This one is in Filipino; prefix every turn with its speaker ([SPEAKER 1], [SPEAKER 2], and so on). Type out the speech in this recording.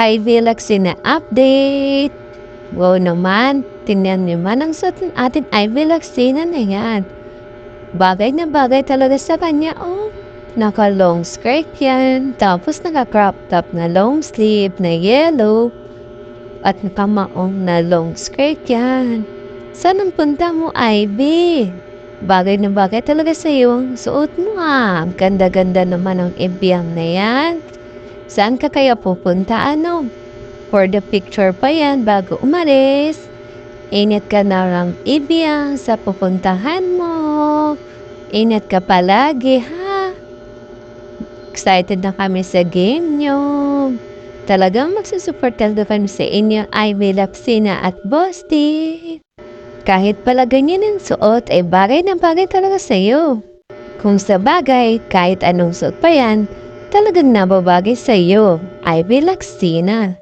[SPEAKER 1] Ivy Laxina update. Wow naman, tingnan niyo man ang suot ng ating Ivy Laxina na yan. Bagay na bagay talaga sa kanya, oh. Naka long skirt yan, tapos naka crop top na long sleeve na yellow. At nakamaong na long skirt yan. Saan ang punta mo, Ivy? Bagay na bagay talaga sa iyo ang suot mo ah. Ganda-ganda naman ang ibiyang na yan. Saan ka kaya pupunta ano? For the picture pa yan bago umalis. Init ka na lang ibiyang sa pupuntahan mo. Init ka palagi ha. Excited na kami sa game nyo. Talagang magsusupport talaga kami sa inyo Ivy Lapsina at Bosti. Kahit pala ganyan ang suot ay bagay na bagay talaga sa iyo. Kung sa bagay, kahit anong suot pa yan, talagang nababagay sa iyo. Ivy Laxina.